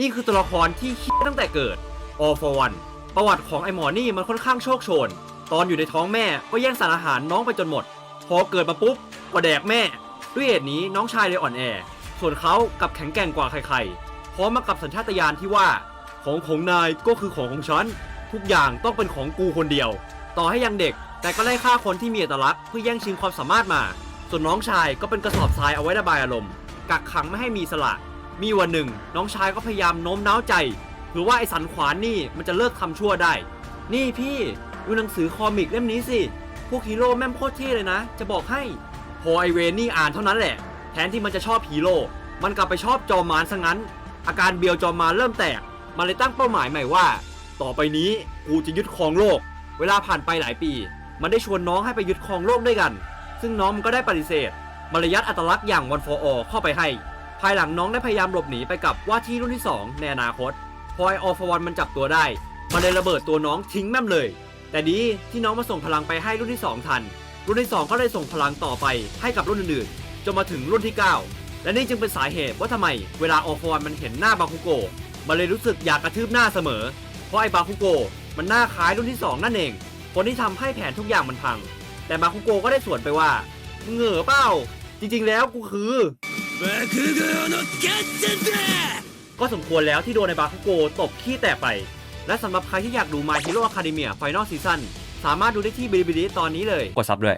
นี่คือตัวละครที่เฮี้ยตั้งแต่เกิด All for One ประวัติของไอหมอนี่มันค่อนข้างโชคโชน ตอนอยู่ในท้องแม่ก็แย่งสารอาหารน้องไปจนหมด พอเกิดมาปุ๊บก็แดกแม่ ด้วยเหตุนี้น้องชายเลยอ่อนแอ ส่วนเขากับแข็งแกร่งกว่าใครๆพร้อมมากับสัญชาตญาณที่ว่า ของของนายก็คือของของฉัน ทุกอย่างต้องเป็นของกูคนเดียว ต่อให้ยังเด็ก แต่ก็ไล่ฆ่าคนที่มีอัตลักษณ์เพื่อแย่งชิงความสามารถมา ส่วนน้องชายก็เป็นกระสอบทรายเอาไว้ระบายอารมณ์ กักขังไม่ให้มีสละ มีวันหนึ่ง น้องชายก็พยายามโน้มน้าวใจ หรือว่าไอ้สันขวานนี่มันจะเลิกทำชั่วได้ นี่พี่ดูหนังสือคอมิกเล่มนี้สิ พวกฮีโร่แม่งโคตรเท่เลยนะ จะบอกให้ พอไอเวนนี่อ่านเท่านั้นแหละ แทนที่มันจะชอบฮีโร่ มันกลับไปชอบจอมมารซะงั้น อาการเบียวจอมมารเริ่มแตก มันเลยตั้งเป้าหมายใหม่ว่า ต่อไปนี้กูจะยึดครองโลก เวลาผ่านไปหลายปี มันได้ชวนน้องให้ไปยึดครองโลกด้วยกัน ซึ่งน้องมันก็ได้ปฏิเสธมันเลยยัดอัตลักษณ์อย่างวันฟออเข้าไปให้ ภายหลังน้องได้พยายามหลบหนีไปกับว่าที่รุ่นที่ 2 ในอนาคต พอไอออฟวันมันจับตัวได้ มันเลยระเบิดตัวน้องทิ้งแม่มเลย แต่ดีที่น้องมาส่งพลังไปให้รุ่นที่ 2 ทัน รุ่นที่ 2 ก็เลยส่งพลังต่อไปให้กับรุ่นอื่นๆ จนมาถึงรุ่นที่ 9 และนี่จึงเป็นสาเหตุว่าทำไม เวลาออฟวันมันเห็นหน้าบาคุโกะมันเลยรู้สึกอยากกระทืบหน้าเสมอ เพราะไอ้บาคุโกะมันหน้าคล้ายรุ่นที่ 2 นั่นเอง คนที่ทำให้แผนทุกอย่างมันพัง แต่บาคุโกะก็ได้สวนไปว่ามึงเหงอเปล่า จริง ๆ แล้วกูคือ ก็สมควรแล้วที่โดนในบาคุโกตกขี้แตกไป และสำหรับใครที่อยากดูม My Hero Academia Final Season สามารถดูได้ที่บิลิบิลิตอนนี้เลย กดซับด้วย